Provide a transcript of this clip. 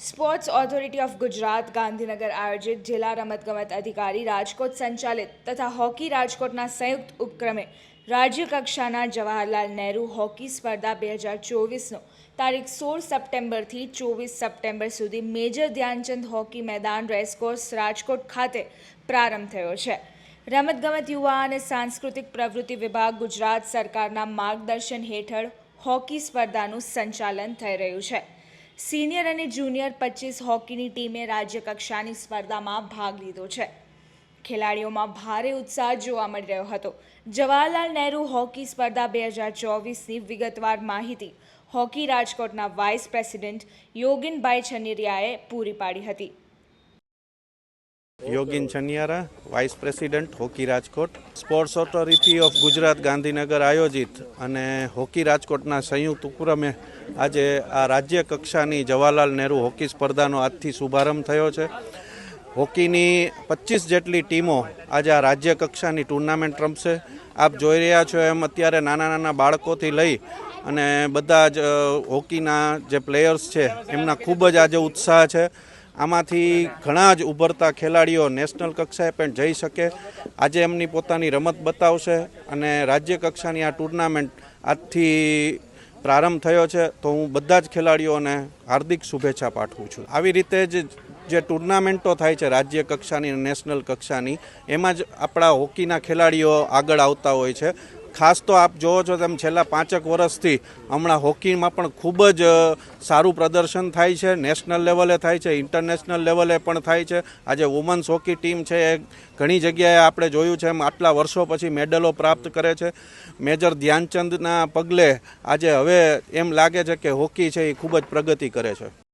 Sports authority of Gujarat Gandhinagar આયોજિત જિલ્લા રમતગમત અધિકારી રાજકોટ સંચાલિત તથા હોકી રાજકોટના સંયુક્ત ઉપક્રમે રાજ્ય કક્ષાના જવાહરલાલ નહેરુ હોકી સ્પર્ધા બે હજાર ચોવીસનો તારીખ સોળ સપ્ટેમ્બરથી ચોવીસ સપ્ટેમ્બર સુધી મેજર ધ્યાનચંદ હોકી મેદાન રેસકોર્સ રાજકોટ ખાતે પ્રારંભ થયો છે રમતગમત યુવા અને સાંસ્કૃતિક પ્રવૃત્તિ વિભાગ ગુજરાત સરકારના માર્ગદર્શન હેઠળ હોકી સ્પર્ધાનું સંચાલન થઈ રહ્યું છે સિનિયર અને જુનિયર પચીસ હોકીની ટીમે રાજ્યકક્ષાની સ્પર્ધામાં ભાગ લીધો છે. ખેલાડીઓમાં ભારે ઉત્સાહ જોવા મળી રહ્યો હતો. જવાહરલાલ નહેરુ હોકી સ્પર્ધા બે હજાર ચોવીસની વિગતવાર માહિતી હોકી રાજકોટના વાઇસ પ્રેસિડેન્ટ યોગિનભાઈ છનેરિયાએ પૂરી પાડી હતી. Yogin Chhaniyara vice president hockey Rajkot sports authority of Gujarat Gandhinagar આયોજિત અને હોકી રાજકોટના સંયુક્ત ઉપક્રમે આજે આ રાજ્ય કક્ષાની જવાહરલાલ નહેરુ હોકી સ્પર્ધાનો આજથી શુભારંભ થયો છે. હોકીની પચીસ જેટલી ટીમો આજે આ રાજ્ય કક્ષાની ટુર્નામેન્ટ રમશે. આપ જોઈ રહ્યા છો એમ અત્યારે નાના નાના બાળકોથી લઈ અને બધા જ હોકીના જે પ્લેયર્સ છે, એમના ખૂબ જ આજે ઉત્સાહ છે. આમાંથી ઘણા જ ઉભરતા ખેલાડીઓ નેશનલ કક્ષાએ પણ જઈ શકે. આજે એમની પોતાની રમત બતાવશે અને રાજ્ય કક્ષાની આ ટુર્નામેન્ટ આજથી પ્રારંભ થયો છે. તો હું બધા જ ખેલાડીઓને હાર્દિક શુભેચ્છા પાઠવું છું. આવી રીતે જ જે ટુર્નામેન્ટો થાય છે રાજ્ય કક્ષાની નેશનલ કક્ષાની, એમાં જ આપણા હોકીના ખેલાડીઓ આગળ આવતા હોય છે. ખાસ તો આપ જોવો છો તેમ છેલ્લા પાંચેક વર્ષથી હમણાં હોકીમાં પણ ખૂબ જ સારું પ્રદર્શન થાય છે, નેશનલ લેવલે થાય છે, ઇન્ટરનેશનલ લેવલે પણ થાય છે. આજે વુમન્સ હોકી ટીમ છે એ ઘણી જગ્યાએ આપણે જોયું છે એમ આટલા વર્ષો પછી મેડલો પ્રાપ્ત કરે છે. મેજર ધ્યાનચંદના પગલે આજે હવે એમ લાગે છે કે હોકી છે એ ખૂબ જ પ્રગતિ કરે છે.